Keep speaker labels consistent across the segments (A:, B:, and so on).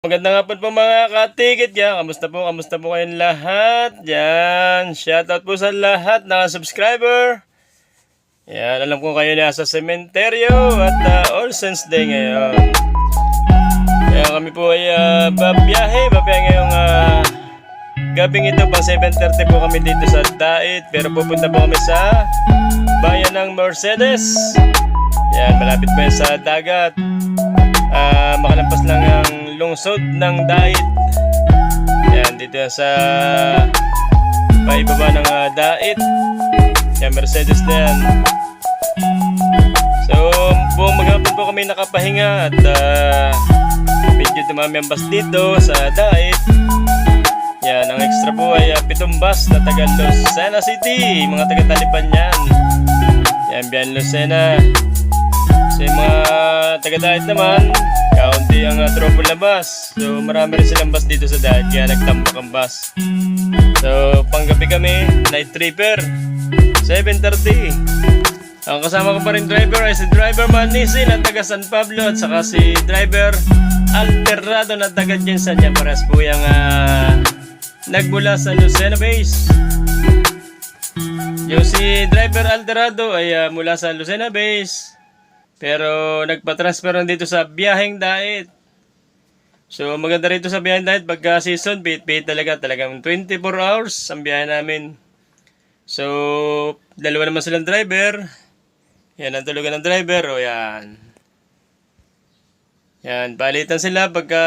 A: Magandang hapon po mga katikit ya. Kamusta po? Kamusta po kayong lahat? Yan. Shoutout po sa lahat na subscriber. Yan. Alam ko kayo nasa sementeryo at uh, All Saints Day ngayon. Kaya kami po ay uh, babiyahe. Babiyahe ngayong uh, gabing ito. Pang 7.30 po kami dito sa Dait. Pero pupunta po kami sa bayan ng Mercedes. Yan. Malapit po yan sa dagat. Ah, makalampas lang ang lungsod ng Dait. Yan, dito sa paibaba ng uh, Dait. Yan, Mercedes na yan. So, buong maghapon po kami nakapahinga at uh, medyo dumami ang bus dito sa Dait. Yan, ang extra po ay uh, pitong bus na taga Lucena City. Mga taga Talipan yan. Yan, Bian Lucena. Sa mga taga-diet naman, kaunti ang uh, tropo labas. So marami rin silang bus dito sa diet, kaya nagtambak ang bus. So panggabi kami, night tripper, 7.30. Ang kasama ko pa rin driver ay si driver Manisi na taga San Pablo at saka si driver Alterado na taga Jensen. Yan pares po yung uh, nagmula sa Lucena Base. Yung si driver Alterado ay ah, mula sa Lucena Base. Pero nagpa-transfer dito sa biyaheng diet. So maganda rito sa biyaheng diet pagka season, pit-pit talaga. Talagang 24 hours ang biyahe namin. So, dalawa naman silang driver. Yan ang tulugan ng driver. O yan. Yan, palitan sila pagka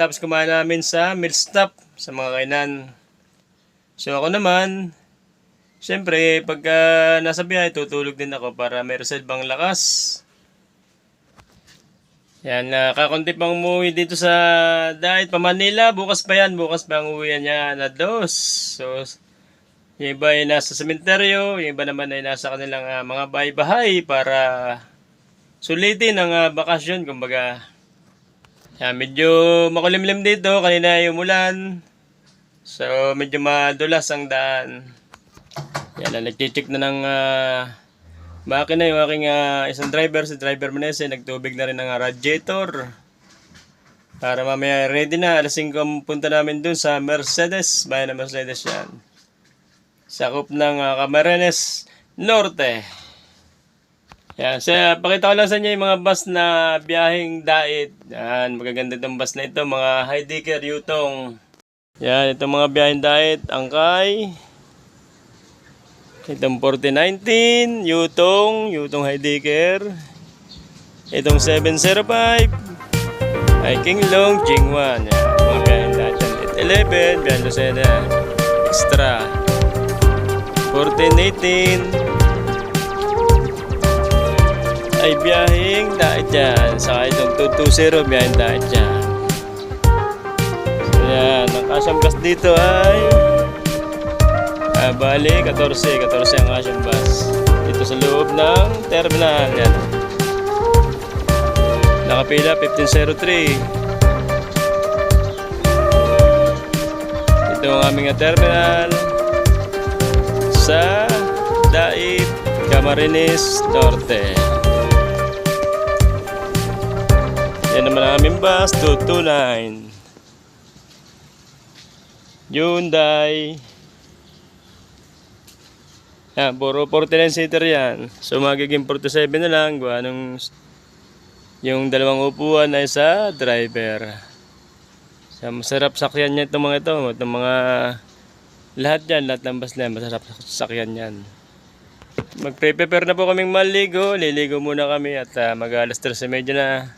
A: tapos kumain namin sa meal stop sa mga kainan. So ako naman, Siyempre, pagka nasa biyahe, tutulog din ako para may reserve lakas. Yan, uh, kakunti pang umuwi dito sa Dahit pa Manila. Bukas pa yan, bukas pa ang uwi niya na dos. So, yung iba ay nasa sementeryo, yung iba naman ay nasa kanilang ah, mga bahay-bahay para sulitin ang ah, bakasyon, kumbaga. Yan, medyo makulimlim dito, kanina yung umulan. So, medyo madulas ang daan. Yan na, nag-check na ng uh, makina yung aking ah, isang driver, si driver Manese, nagtubig na rin ng radiator. Para mamaya ready na, alas 5 ang punta namin dun sa Mercedes, bayan ng Mercedes yan. Sakop ng uh, Camarines Norte. Yan, so, pakita ko lang sa inyo yung mga bus na biyaheng dait. Yan, magaganda itong bus na ito, mga Heidegger Yutong. Yan, itong mga biyaheng dait, angkay. Itong 4019, Yutong, Yutong Heidegger. Itong 705, ay King Long, Jingwan. Mga biyahin natin. It 11, biyahin Lucena. Extra. 1418, ay biyahing dahil dyan. Saka itong 220, biyahing dahil dyan. So yan, ang kasyang gas dito ay Ah, bali, 14. 14 ang Asian bus. Dito sa loob ng terminal. Yan. Nakapila, 1503. Ito ang aming terminal sa Daip, Camarines Norte. Yan naman ang aming bus, 229. Hyundai. Yan, puro 49 seater yan. So magiging 47 na lang. Gawa nung yung dalawang upuan ay sa driver. So, masarap sakyan niya itong mga ito. Itong mga lahat yan, lahat ng bus na masarap sakyan yan. Magpe-prepare na po kaming maligo. Liligo muna kami at uh, mag-alas 13.30 na.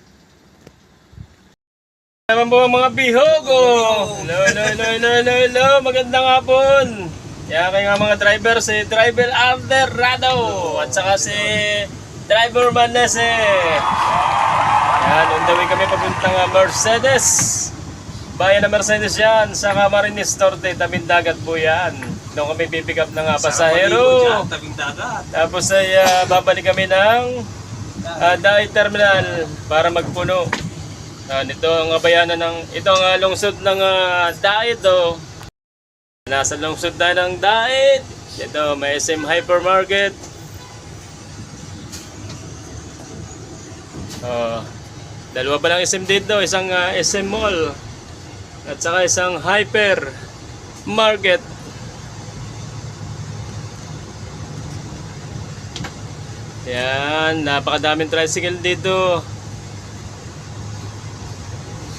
A: Naman po ang mga bihogo! Hello, hello, hello, hello, hello, hello. Magandang hapon! Yan kayo nga mga driver, si driver Alderado at saka si driver Manese. Yan, on the way kami papuntang uh, Mercedes. Bayan na Mercedes yan, sa Camarines Norte, tabing dagat po yan. Doon kami pipick up ng uh, pasahero.
B: Tabing dagat.
A: Tapos ay uh, babalik kami ng uh, Dai Terminal para magpuno. Uh, ito ang bayanan ng, ito ang uh, lungsod ng uh, Dai ito. Nasa lungsod na ng Dait. Ito, may SM Hypermarket. Oh. Dalawa pa lang SM dito, isang ah, SM Mall at saka isang Hyper Market. Yan, napakadaming tricycle dito.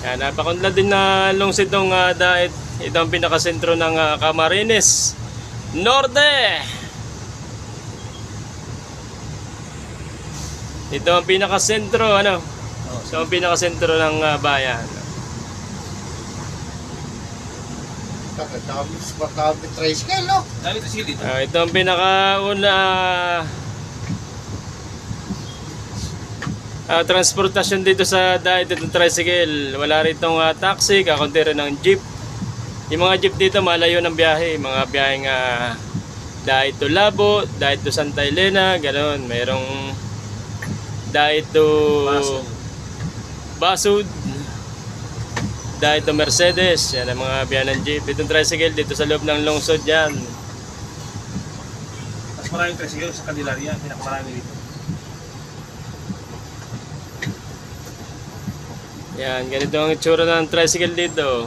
A: Yan, napakunlad din na lungsod ng uh, dahit ito ang pinakasentro ng ah, Camarines Norte. Ito ang pinakasentro, ano? Ito ang pinakasentro ng ah, bayan.
B: Dami, dami tricycle, no?
C: Dami ito sige dito.
A: Ah, ito ang pinakauna ah, transportasyon dito sa dahil itong tricycle. Wala rito uh, taxi, kakunti rin ng jeep. Yung mga jeep dito malayo ng biyahe, mga biyaheng uh, dahil to Labo, dahil to Santa Elena, ganoon. Mayroong dahil to
C: Basod.
A: Basud, dahil to Mercedes, yan ang mga biyahe ng jeep. Itong tricycle dito sa loob ng lungsod yan.
C: Mas maraming tricycle sa Candelaria. Pinakamarami dito.
A: Yan, ganito ang itsura ng tricycle dito.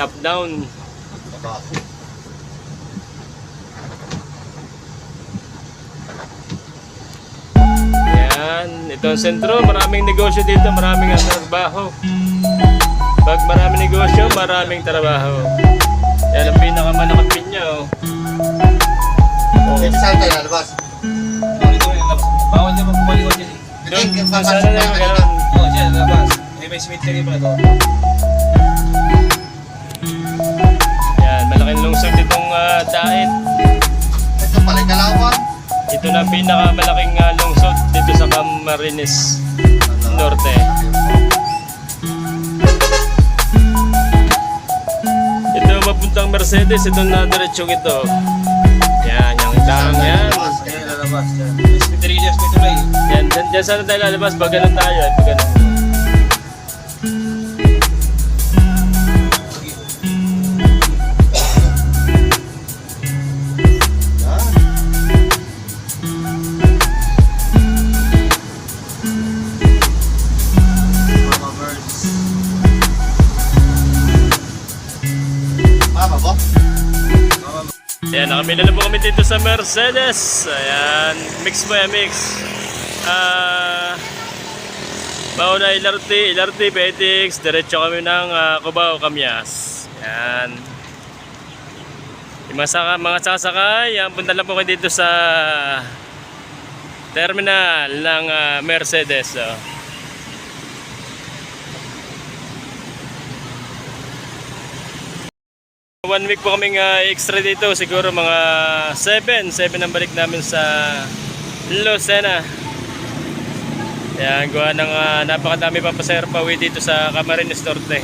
A: Top down. Yan, ito ang sentro. Maraming negosyo dito, maraming ang trabaho. Pag maraming negosyo, maraming trabaho. Yan ang pinakamalakang pinya. Oh.
B: Dito saan tayo lalabas?
C: Bawal niya magpumaliwan dyan eh.
A: Doon, sana
B: na
A: lang,
B: kayo
A: ganun.
C: Oo, oh, dyan, labas. Eh, may cemetery pala doon.
A: Yan, malaking lungsod itong uh, dahit.
B: Ito pala, Kalawang.
A: Ito na pinakamalaking uh, lungsod dito sa Camarines Norte. Ito mapuntang Mercedes, ito na diretsong ito. Yan, yung dang yan.
C: Lalabas. May cemetery dyan, may tulay.
A: Yan, dyan, sana tayo lalabas, pag ganun tayo, eh, pag ganun.
B: Yan. Mama birds. Mama ba?
A: Yan, nakamila na po kami dito sa Mercedes. Ayan, mix yan, mix. Ah... Mauna LRT, LRT, Betix, diretso kami ng ah, Cubao, Camyas. Yan. Yung mga, saka, mga sasakay, yan, punta lang po kayo dito sa terminal ng ah, Mercedes. Oh. One week po kaming ah, extra dito, siguro mga 7, 7 ang balik namin sa Lucena. Yan, gawa ng ah, napakadami pa pasahero pa uwi dito sa Camarines Norte.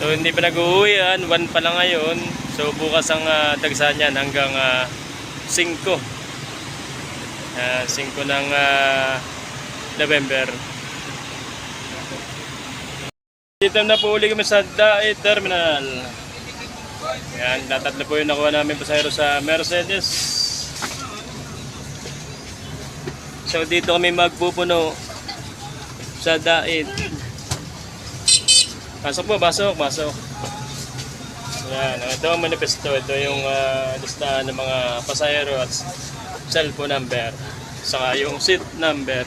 A: So hindi pa nag-uwian, 1 pa lang ngayon. So bukas ang uh, dagsahan yan hanggang ah, 5. Yan, 5 ng ah, November. Dito na po uli kami sa Dae Terminal. Yan, tatlo po yung nakuha namin pasahero sa Mercedes. So dito kami magpupuno sa Daet. Pasok po, pasok, pasok. Yan, ito ang manifesto. Ito yung ah, listahan ng mga pasahero at cellphone number. Saka yung seat number.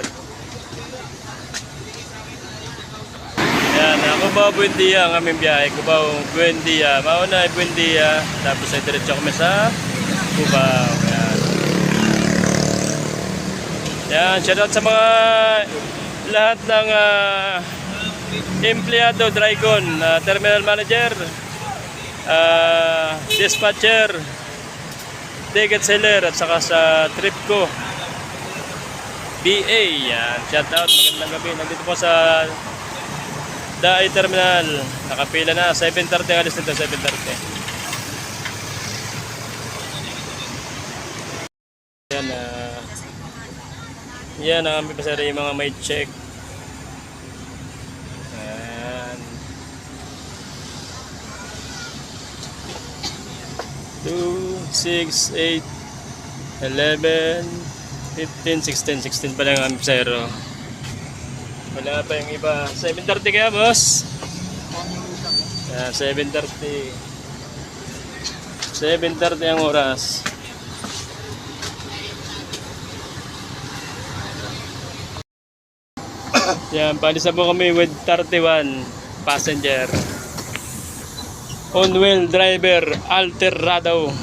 A: Yan, uh, Cubao Buendia ang aming biyahe. Cubao Buendia. Mauna ay Buendia. Tapos ay diretso kami sa Cubao. Yan. Yan, shoutout sa mga lahat ng ah, empleyado, Drycon, ah, terminal manager, ah, dispatcher, ticket seller at saka sa Tripco. BA, yan. Shoutout, magandang gabi. Nandito po sa Daay Terminal. Nakapila na. 7.30 alis nito. 7.30. Yan. ah yan ang aming pasara yung mga may check. Yan. 2, 6, 8, 11, 15, 16. 16 pa lang ang aming pasero. Wala pa yung iba. 7.30 kaya, boss? Yeah, 7.30. 7.30 ang oras. Yan, palisa po kami with 31 passenger. On-wheel driver, Alterado.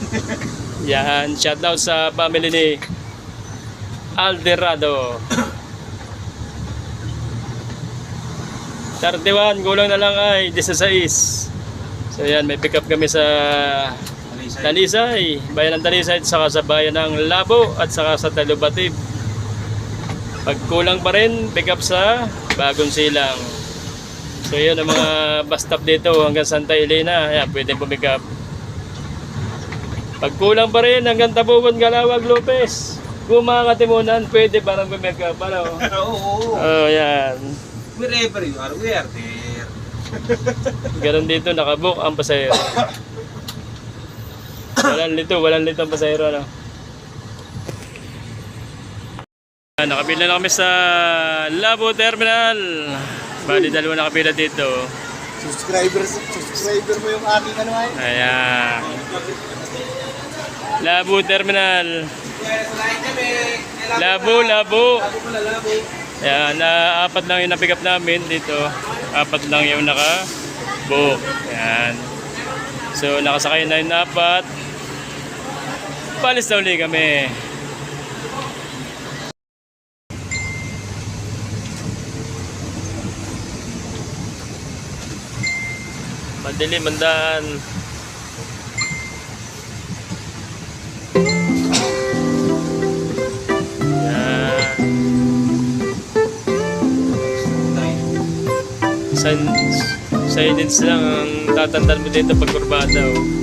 A: Yan, shoutout sa family ni Alterado. 31, kulang na lang ay 16. So yan, may pick up kami sa Talisay, bayan ng Talisay, saka sa bayan ng Labo, at saka sa Talubatib. Pag kulang pa rin, pick up sa Bagong Silang. So yun ang mga bus stop dito hanggang Santa Elena, yan, pwede pumick up. Pag kulang pa rin hanggang Tabugon, Galawag, Lopez, kung mga katimunan, pwede parang pumick up. Ano?
C: Oo, oo.
A: Oh, yan.
C: Wherever you are, we are there.
A: Ganon dito, nakabook ang pasahero. Walang lito, walang lito ang pasahero, ano. Ah, Nakapila na kami sa Labo Terminal. Bali, dalawa nakapila dito.
B: Subscriber, subscriber mo yung aking ano ay?
A: Ayan. Labo Terminal. Labo, Labo. Ayan, na apat lang yung na-pick up namin dito. Apat lang yung naka-book. Ayan. So, nakasakay na yung apat. Palis na uli kami. Madilim ang daan. Silence lang ang tatandaan mo dito pag kurbada. Oh.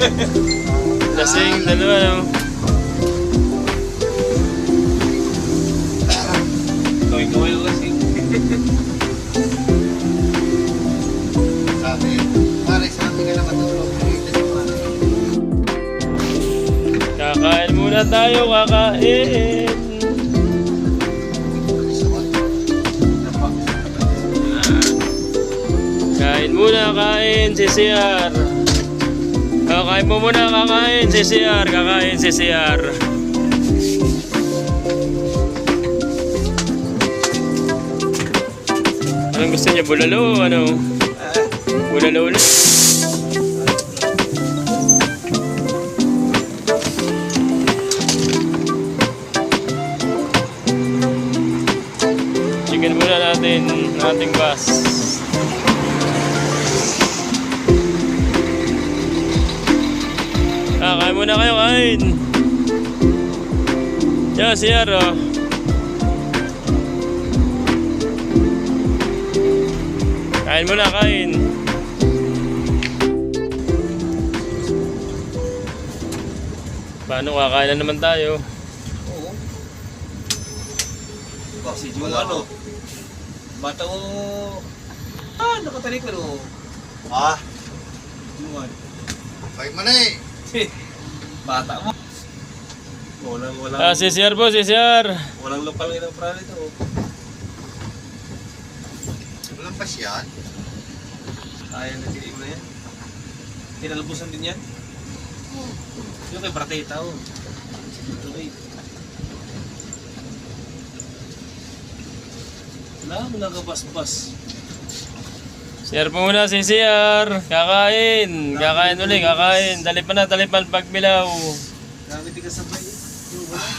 A: lasing, dalawa no.
C: Kawin-kawin kasi.
B: Sabi, pare, sabi ka na matulog.
A: Kakain muna tayo, kakain. Kain muna, kain, si CR. Kakain mo muna, kakain, si CR. Kakain, si CR. Anong gusto niya? Bulalo ano? Bulalo ulit. Chicken muna natin ating bus. Muna kayo, kain. Diyan, si Aro. Kain muna, kain. Paano kakain na naman tayo?
C: Oo. Kasi yung
B: Wala
C: ano,
B: ko.
C: bata o... Ah, nakatarik ka no.
B: Ah,
C: Yung ano.
B: mo na eh.
C: Bata mo. Walang, walang,
A: Ah, si CR po, si CR.
C: walang lokal ng prana ito.
B: Walang pas yan.
C: Kaya na tinig na yan. Tinalbusan din yan. Yung kay Prateta oh. Ito kay... Wala mo nakabas-bas.
A: CR po muna si CR. Kakain. Kakain uli, kakain. Dali pa na, dali pa pagbilaw.
C: Grabe di ka sabay. Yung wala.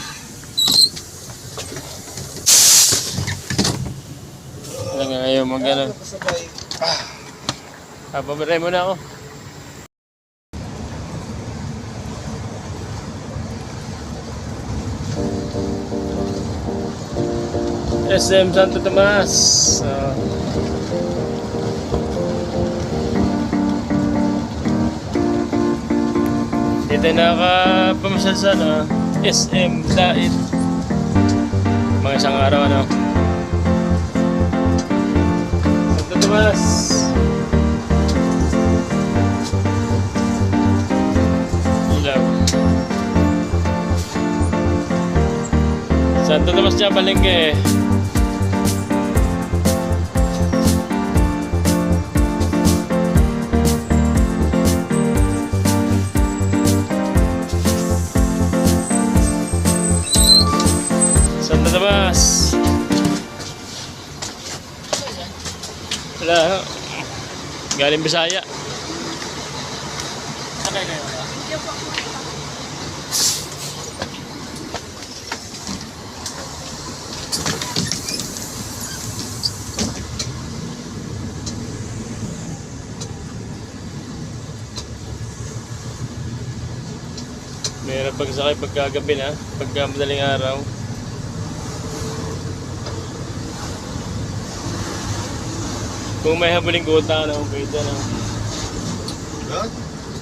A: Ano nga ngayon, mag ano.
C: Kasabay.
A: Ah, pabiray muna ako. SM Santo Tomas. Ah. tayo nakapamasyal sa ano, SM Dait. Mga isang araw ano. Santo Tomas! Ilaw. Santo Tomas niya, Balengke. Tomas. Wala. Galing Bisaya. Meron pagsakay pagkagabi na, pagka madaling araw. Kung may habuling guta, ano, pwede na.
B: Good.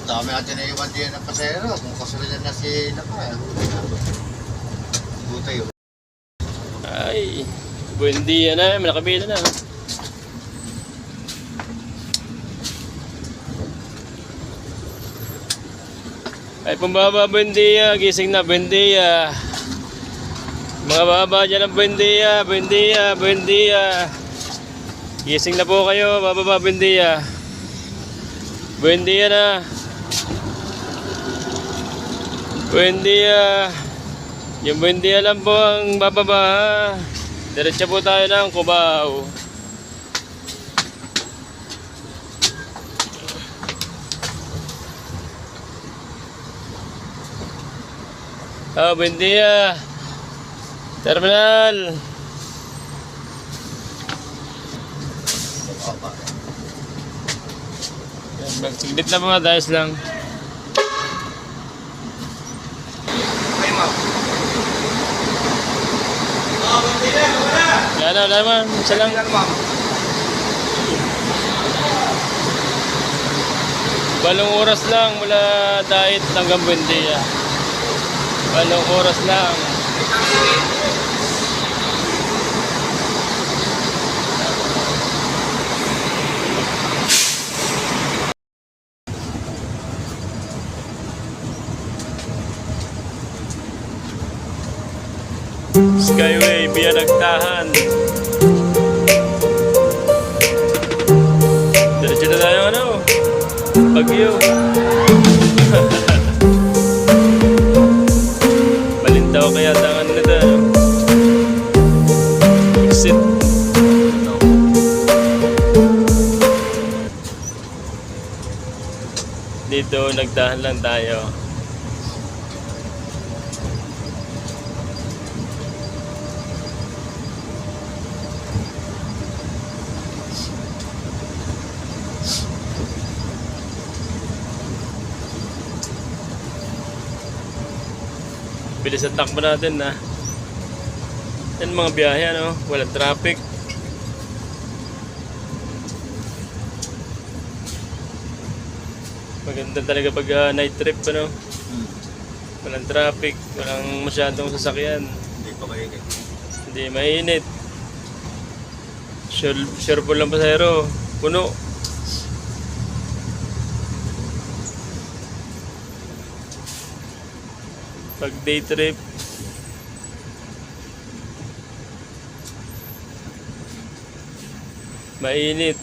B: Dami natin na iwan din ng pasero. Kung kasulinan na si Naka. Buta yun.
A: Ay, buen dia na, malakabila na. Ay, pambaba, buen dia, gising na, buen dia. Mga baba dyan ang buen dia, buen dia, buen dia. Gising na po kayo, bababa, buen dia. Buen dia na. Buen dia. Yung buen dia lang po ang bababa ha. Diretso po tayo ng Cubao. Oh, buen dia. Terminal. Magsiglit na mga dayos lang. Yan na, naman. Isa lang. Balong oras lang mula Dait hanggang Buendia. Balong oras lang. Skyway, biya nagtahan. Diretso na tayo ano? Bagyo. Malintaw kaya tangan na ito. ano? Exit. Dito, nagdahan lang tayo. Bilis ang takbo natin na. Yan mga biyahe ano, walang traffic. Maganda talaga pag ah, night trip ano. Walang traffic, walang masyadong sasakyan.
B: Hindi pa ganyan.
A: Hindi mainit. Sure, sure po lang pasahero. Puno. Pag day trip, mainit.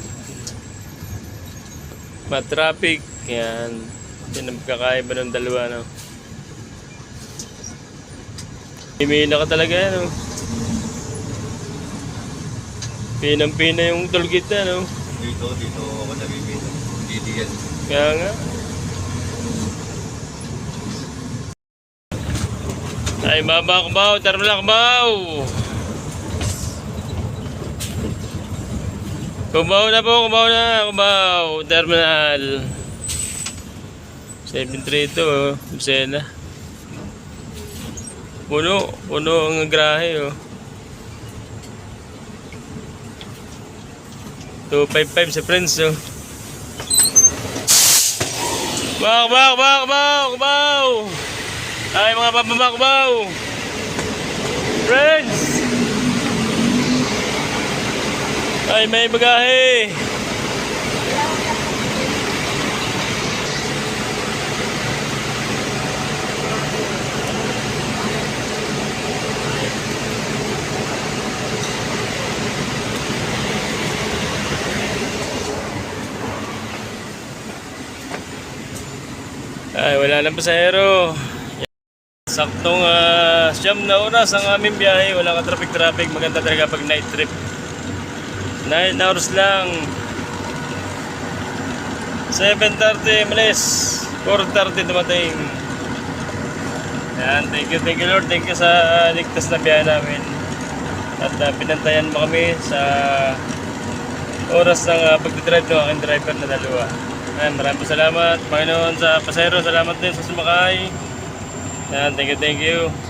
A: Matraffic. Yan. Yan ang ng dalawa. No? Himila ka talaga yan. No? Pinang-pina yung tollgate na. No?
B: Dito, dito ako nabibito. Dito yan.
A: Kaya nga. Ay, baba kubaw, terminal kubaw. Kubaw na po, kubaw na, kubaw, terminal. 732, oh, Lucena. Puno, puno ang grahe, oh. 255 sa Prince, oh. Bak, bak, bak, bak, bak. Ay mga pababakbaw! Friends! Ay may bagahe! Ay, wala lang pasahero. Saktong ah, siyam na oras ang aming biyahe. Wala ka traffic-traffic. Maganda talaga pag night trip. 9 hours lang. 7.30 malis. 4.30 dumating. Yan, thank you, thank you Lord. Thank you sa ligtas na biyahe namin. At ah, pinantayan mo kami sa oras ng uh, pagdidrive ng aking driver na dalawa. Ayan, maraming salamat. Panginoon sa pasero, salamat din sa sumakay. Yan, thank you, thank you.